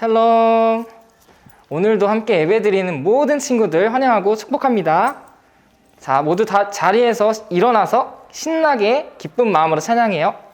샬롬. 오늘도 함께 예배드리는 모든 친구들 환영하고 축복합니다. 자, 모두 다 자리에서 일어나서 신나게 기쁜 마음으로 찬양해요.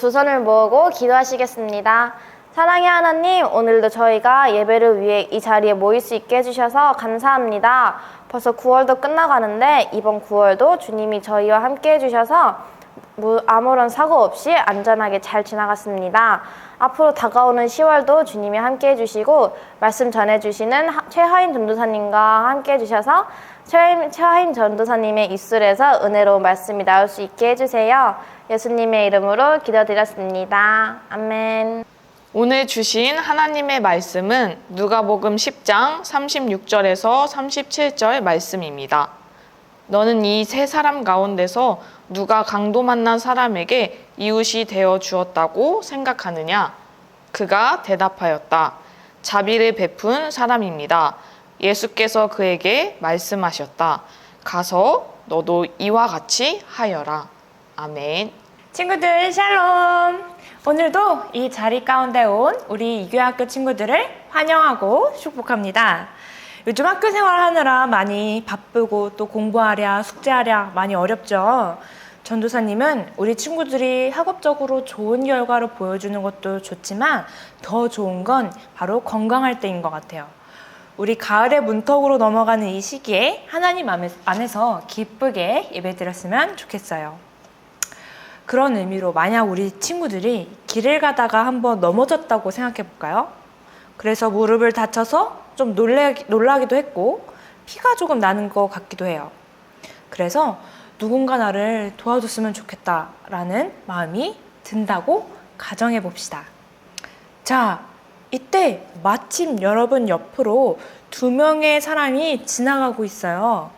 두 손을 모으고 기도하시겠습니다. 사랑의 하나님, 오늘도 저희가 예배를 위해 이 자리에 모일 수 있게 해주셔서 감사합니다. 벌써 9월도 끝나가는데 이번 9월도 주님이 저희와 함께 해주셔서 무- 아무런 사고 없이 안전하게 잘 지나갔습니다. 앞으로 다가오는 10월도 주님이 함께 해주시고 말씀 전해주시는 하- 최하인 전도사님과 함께 해주셔서 최하인 전도사님의 입술에서 은혜로운 말씀이 나올 수 있게 해주세요. 예수님의 이름으로 기도드렸습니다. 아멘. 오늘 주신 하나님의 말씀은 누가복음 10장 36절에서 37절 말씀입니다. 너는 이 세 사람 가운데서 누가 강도 만난 사람에게 이웃이 되어 주었다고 생각하느냐? 그가 대답하였다. 자비를 베푼 사람입니다. 예수께서 그에게 말씀하셨다. 가서 너도 이와 같이 하여라. 아멘. 친구들 샬롬! 오늘도 이 자리 가운데 온 우리 이교학교 친구들을 환영하고 축복합니다. 요즘 학교 생활하느라 많이 바쁘고 또 공부하랴 숙제하랴 많이 어렵죠. 전도사님은 우리 친구들이 학업적으로 좋은 결과를 보여주는 것도 좋지만 더 좋은 건 바로 건강할 때인 것 같아요. 우리 가을의 문턱으로 넘어가는 이 시기에 하나님 안에- 안에서 기쁘게 예배드렸으면 좋겠어요. 그런 의미로 만약 우리 친구들이 길을 가다가 한번 넘어졌다고 생각해 볼까요? 그래서 무릎을 다쳐서 좀 놀래, 놀라기도 했고 피가 조금 나는 것 같기도 해요. 그래서 누군가 나를 도와줬으면 좋겠다라는 마음이 든다고 가정해 봅시다. 자, 이때 마침 여러분 옆으로 두 명의 사람이 지나가고 있어요.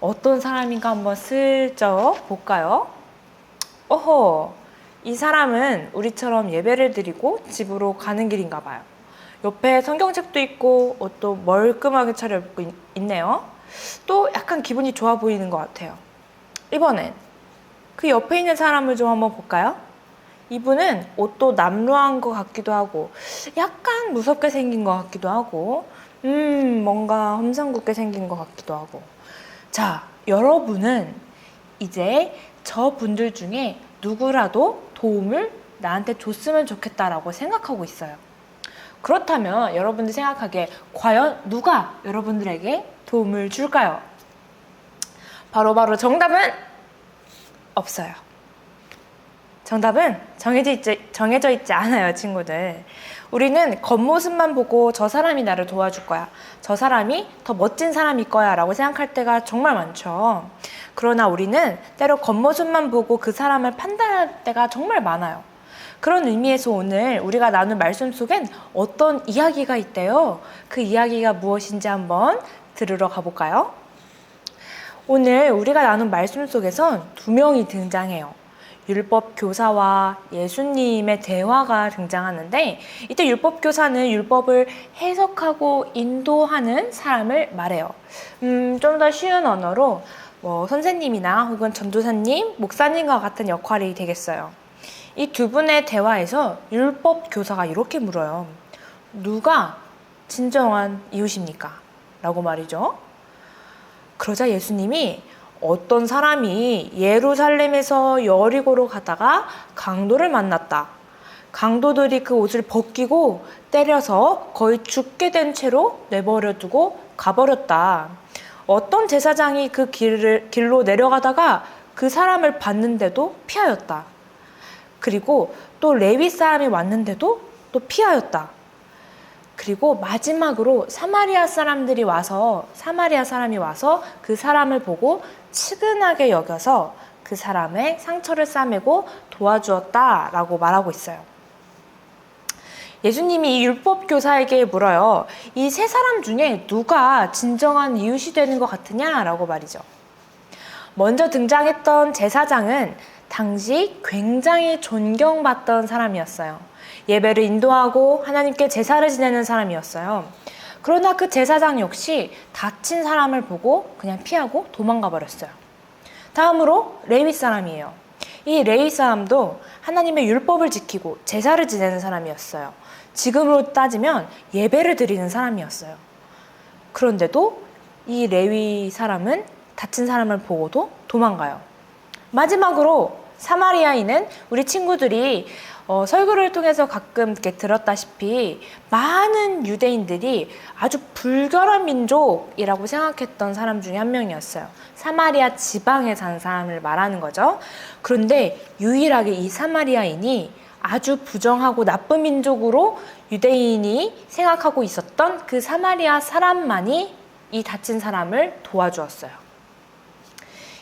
어떤 사람인가 한번 슬쩍 볼까요? 어허, 이 사람은 우리처럼 예배를 드리고 집으로 가는 길인가 봐요. 옆에 성경책도 있고 옷도 멀끔하게 차려입고 있- 있네요. 또 약간 기분이 좋아 보이는 것 같아요. 이번엔 그 옆에 있는 사람을 좀 한번 볼까요? 이분은 옷도 남루한 것 같기도 하고 약간 무섭게 생긴 것 같기도 하고 음 뭔가 험상궂게 생긴 것 같기도 하고 자 여러분은 이제 저 분들 중에 누구라도 도움을 나한테 줬으면 좋겠다라고 생각하고 있어요. 그렇다면 여러분들 생각하기에 과연 누가 여러분들에게 도움을 줄까요? 바로바로 정답은 없어요. 정답은 정해져 있지, 정해져 있지 않아요, 친구들. 우리는 겉모습만 보고 저 사람이 나를 도와줄 거야. 저 사람이 더 멋진 사람일 거야. 라고 생각할 때가 정말 많죠. 그러나 우리는 때로 겉모습만 보고 그 사람을 판단할 때가 정말 많아요. 그런 의미에서 오늘 우리가 나눈 말씀 속엔 어떤 이야기가 있대요. 그 이야기가 무엇인지 한번 들으러 가볼까요? 오늘 우리가 나눈 말씀 속에선 두 명이 등장해요. 율법 교사와 예수님의 대화가 등장하는데 이때 율법 교사는 율법을 해석하고 인도하는 사람을 말해요. 음, 좀 더 쉬운 언어로 뭐 선생님이나 혹은 전도사님, 목사님과 같은 역할이 되겠어요. 이 두 분의 대화에서 율법 교사가 이렇게 물어요. 누가 진정한 이웃입니까? 라고 말이죠. 그러자 예수님이 어떤 사람이 예루살렘에서 여리고로 가다가 강도를 만났다. 강도들이 그 옷을 벗기고 때려서 거의 죽게 된 채로 내버려 두고 가버렸다. 어떤 제사장이 그 길을, 길로 내려가다가 그 사람을 봤는데도 피하였다. 그리고 또 레위 사람이 왔는데도 또 피하였다. 그리고 마지막으로 사마리아 사람들이 와서 사마리아 사람이 와서 그 사람을 보고 측은하게 여겨서 그 사람의 상처를 싸매고 도와주었다라고 말하고 있어요. 예수님이 이 율법 교사에게 물어요. 이 세 사람 중에 누가 진정한 이웃이 되는 것 같으냐라고 말이죠. 먼저 등장했던 제사장은 당시 굉장히 존경받던 사람이었어요. 예배를 인도하고 하나님께 제사를 지내는 사람이었어요. 그러나 그 제사장 역시 다친 사람을 보고 그냥 피하고 도망가 버렸어요. 다음으로 레위 사람이에요. 이 레위 사람도 하나님의 율법을 지키고 제사를 지내는 사람이었어요. 지금으로 따지면 예배를 드리는 사람이었어요. 그런데도 이 레위 사람은 다친 사람을 보고도 도망가요. 마지막으로 사마리아인은 우리 친구들이 어, 설교를 통해서 가끔 이렇게 들었다시피 많은 유대인들이 아주 불결한 민족이라고 생각했던 사람 중에 한 명이었어요. 사마리아 지방에 산 사람을 말하는 거죠. 그런데 유일하게 이 사마리아인이 아주 부정하고 나쁜 민족으로 유대인이 생각하고 있었던 그 사마리아 사람만이 이 다친 사람을 도와주었어요.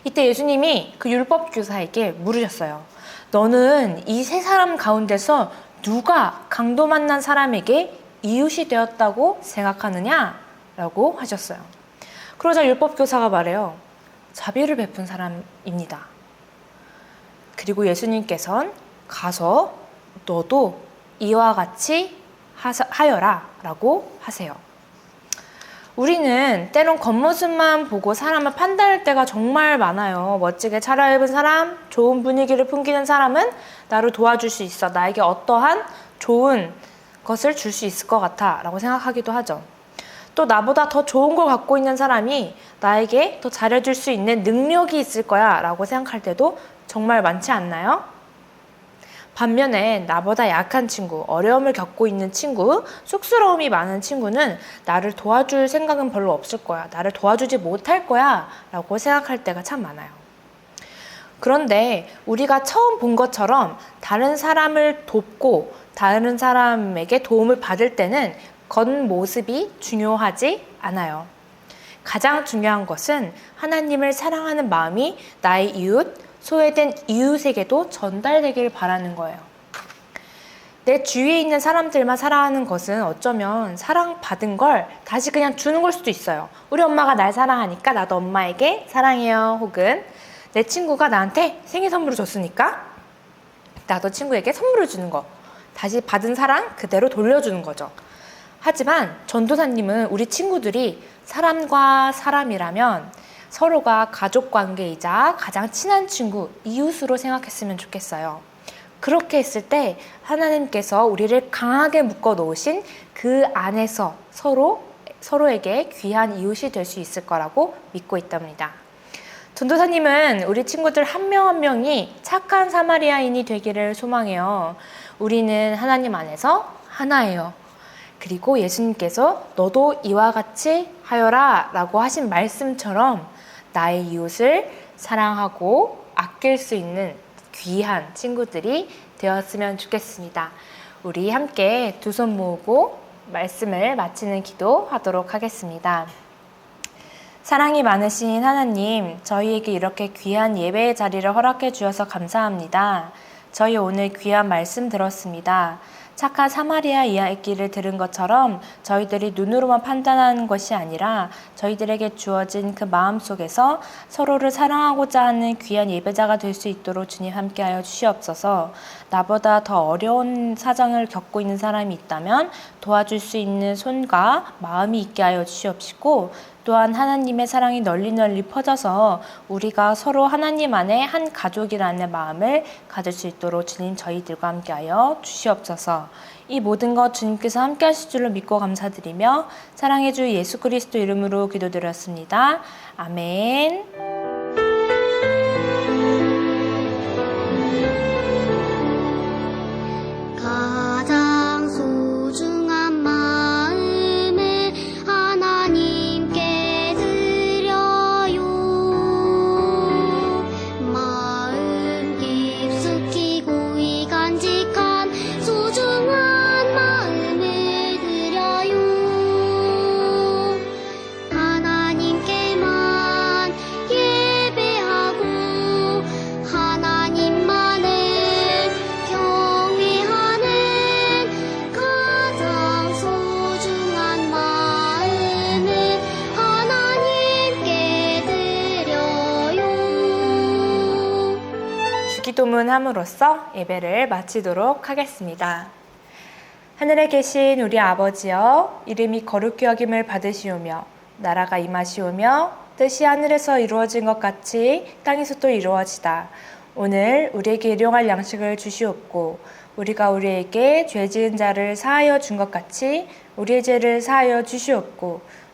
이때 예수님이 그 율법 교사에게 물으셨어요. 너는 이 세 사람 가운데서 누가 강도 만난 사람에게 이웃이 되었다고 생각하느냐? 라고 하셨어요. 그러자 율법 교사가 말해요. 자비를 베푼 사람입니다. 그리고 예수님께서는 가서 너도 이와 같이 하여라 라고 하세요. 우리는 때론 겉모습만 보고 사람을 판단할 때가 정말 많아요. 멋지게 차려입은 사람, 좋은 분위기를 풍기는 사람은 나를 도와줄 수 있어. 나에게 어떠한 좋은 것을 줄 수 있을 것 같아. 라고 생각하기도 하죠. 또 나보다 더 좋은 걸 갖고 있는 사람이 나에게 더 잘해줄 수 있는 능력이 있을 거야. 라고 생각할 때도 정말 많지 않나요? 반면에 나보다 약한 친구, 어려움을 겪고 있는 친구, 쑥스러움이 많은 친구는 나를 도와줄 생각은 별로 없을 거야. 나를 도와주지 못할 거야. 라고 생각할 때가 참 많아요. 그런데 우리가 처음 본 것처럼 다른 사람을 돕고 다른 사람에게 도움을 받을 때는 겉모습이 중요하지 않아요. 가장 중요한 것은 하나님을 사랑하는 마음이 나의 이웃, 소외된 이웃에게도 전달되길 바라는 거예요. 내 주위에 있는 사람들만 사랑하는 것은 어쩌면 사랑받은 걸 다시 그냥 주는 걸 수도 있어요. 우리 엄마가 날 사랑하니까 나도 엄마에게 사랑해요. 혹은 내 친구가 나한테 생일 선물을 줬으니까 나도 친구에게 선물을 주는 거. 다시 받은 사랑 그대로 돌려주는 거죠. 하지만 전도사님은 우리 친구들이 사람과 사람이라면 서로가 가족 관계이자 가장 친한 친구, 이웃으로 생각했으면 좋겠어요. 그렇게 했을 때 하나님께서 우리를 강하게 묶어 놓으신 그 안에서 서로 서로에게 귀한 이웃이 될 수 있을 거라고 믿고 있답니다. 전도사님은 우리 친구들 한 명한 명이 착한 사마리아인이 되기를 소망해요. 우리는 하나님 안에서 하나예요. 그리고 예수님께서 너도 이와 같이 하여라 라고 하신 말씀처럼 나의 이웃을 사랑하고 아낄 수 있는 귀한 친구들이 되었으면 좋겠습니다. 우리 함께 두 손 모으고 말씀을 마치는 기도 하도록 하겠습니다. 사랑이 많으신 하나님, 저희에게 이렇게 귀한 예배의 자리를 허락해 주셔서 감사합니다. 저희 오늘 귀한 말씀 들었습니다. 착한 사마리아 이야기를 들은 것처럼 저희들이 눈으로만 판단하는 것이 아니라 저희들에게 주어진 그 마음 속에서 서로를 사랑하고자 하는 귀한 예배자가 될 수 있도록 주님 함께하여 주시옵소서. 나보다 더 어려운 사정을 겪고 있는 사람이 있다면 도와줄 수 있는 손과 마음이 있게 하여 주시옵시고 또한 하나님의 사랑이 널리 널리 퍼져서 우리가 서로 하나님 안에 한 가족이라는 마음을 가질 수 있도록 주님 저희들과 함께하여 주시옵소서. 이 모든 것 주님께서 함께 하실 줄로 믿고 감사드리며 사랑해 주 예수 그리스도 이름으로 기도드렸습니다. 아멘. 주기도문 함으로써 예배를 마치도록 하겠습니다. 하늘에 계신 우리 아버지여 이름이 거룩히 여김을 받으시오며 나라가 임하시오며 뜻이 하늘에서 이루어진 것 같이 땅에서도 이루어지다. 오늘 우리에게 일용할 양식을 주시옵고 우리가 우리에게 죄 지은 자를 사하여 준 것 같이 우리의 죄를 사하여 주시옵고